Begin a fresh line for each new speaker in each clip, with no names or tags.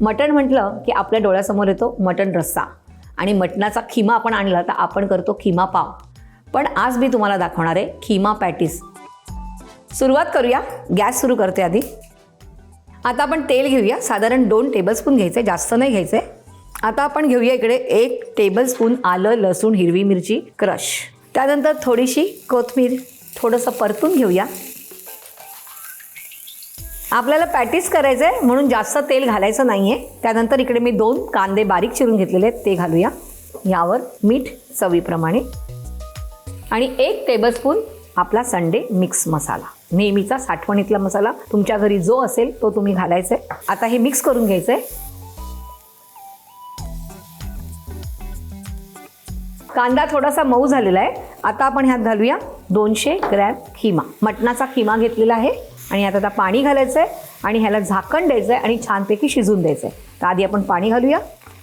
मटण म्हटलं की आपल्या डोळ्यासमोर येतो मटण रस्सा. आणि मटणाचा खिमा आपण आणला तर आपण करतो खिमा पाव. पण आज मी तुम्हाला दाखवणार आहे खिमा पॅटीस. सुरुवात करूया. गॅस सुरू करते आधी. आता आपण तेल घेऊया. साधारण दोन टेबलस्पून घ्यायचे जास्त नाही घ्यायचे. आता आपण घेऊया इकडे एक टेबलस्पून आलं लसूण हिरवी मिरची क्रश. त्यानंतर थोडीशी कोथमीर थोडंसं परतून घेऊया. आपल्याला पॅटीस करायचं आहे म्हणून जास्त तेल घालायचं नाही आहे त्यानंतर इकडे मी दोन कांदे बारीक चिरून घेतलेले आहेत ते घालूया. यावर मीठ चवीप्रमाणे. आणि एक टेबलस्पून आपला संडे मिक्स मसाला. नेहमीचा साठवणीतला मसाला तुमच्या घरी जो असेल तो तुम्ही घालायचा आहे आता हे मिक्स करून घ्यायचं आहे कांदा थोडासा मऊ झालेला आहे. आता आपण ह्यात घालूया दोनशे ग्रॅम खिमा. मटणाचा खिमा घेतलेला आहे. आणि आता आता पाणी घालायचं आहे आणि ह्याला झाकण द्यायचं आहे आणि छानपैकी शिजून द्यायचं आहे तर आधी आपण पाणी घालूया.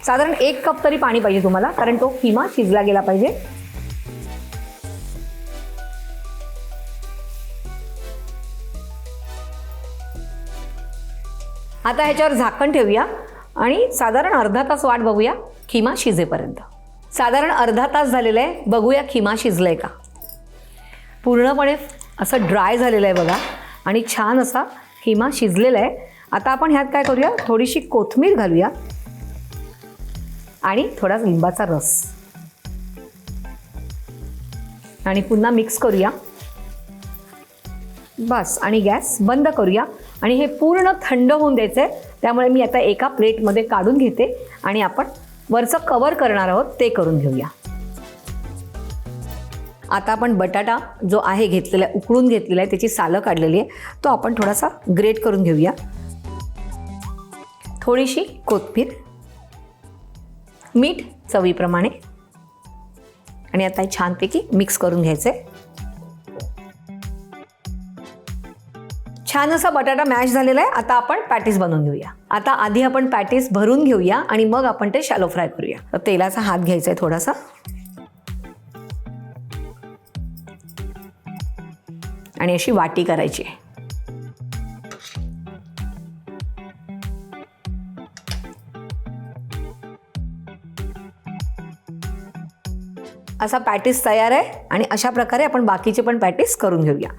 साधारण एक कप तरी पाणी पाहिजे तुम्हाला कारण तो खिमा शिजला गेला पाहिजे. आता ह्याच्यावर झाकण ठेवूया आणि साधारण अर्धा तास वाट बघूया खिमा शिजेपर्यंत. साधारण अर्धा तास झालेला आहे बघूया खिमा शिजलाय का. पूर्णपणे असं ड्राय झालेलं आहे बघा. आणि छान असा किमा शिजलेला आहे. आता आपण ह्यात काय करूया? थोडीशी कोथमीर घालूया. आणि थोडा लिंबाचा रस. आणि पुन्हा मिक्स करूया. बस. आणि गॅस बंद करूया. आणि हे पूर्ण थंड होऊन द्यायचं आहे त्यामुळे मी आता एका प्लेटमध्ये काढून घेते. आणि आपण वरचं कवर करणार आहोत ते करून घेऊया. आता आपण बटाटा जो आहे घेतलेला आहे उकळून घेतलेला आहे त्याची सालं काढलेली आहे तो आपण थोडासा ग्रेट करून घेऊया. थोडीशी कोथमीर मीठ चवीप्रमाणे आणि आता हे छानपैकी मिक्स करून घ्यायचं आहे. छान असा बटाटा मॅश झालेला आहे आता आपण पॅटीस बनवून घेऊया. आता आधी आपण पॅटीस भरून घेऊया आणि मग आपण ते शॅलो फ्राय करूया. तर तेलाचा हात घ्यायचा आहे थोडासा. आणि अशी वाटी करायची. आहे असा पॅटीस तयार आहे आणि अशा प्रकारे आपण बाकीचे पण पॅटीस करून घेऊया.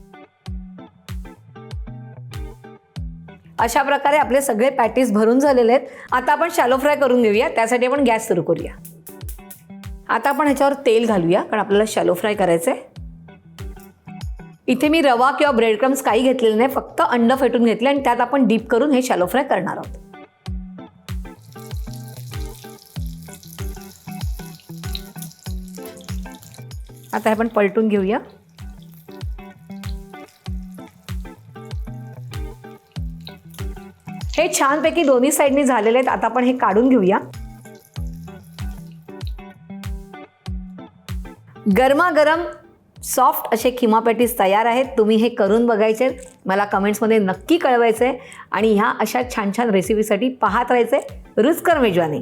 अशा प्रकारे आपले सगळे पॅटीस भरून झालेले आहेत. आता आपण शॅलो फ्राय करून घेऊया. त्यासाठी आपण गॅस सुरू करूया. आता आपण ह्याच्यावर तेल घालूया कारण आपल्याला शॅलो फ्राय करायचं आहे इथे मी रवा किंवा ब्रेड क्रम्स काही घेतलेले नाही फक्त अंड फेटून घेतले आणि त्यात आपण डीप करून हे शॅलो फ्राय करणार आहोत. आता हे आपण पलटून घेऊया. हे छानपैकी दोन्ही साईडनी झालेले आहेत आता आपण हे काढून घेऊया. गरमागरम सॉफ्ट असे खिमा पॅटीस तयार आहेत. तुम्ही हे करून बघायचे. मला कमेंट्समध्ये नक्की कळवायचं आहे आणि ह्या अशा छान छान रेसिपीसाठी पाहत राहायचे रुचकर मेजवानी.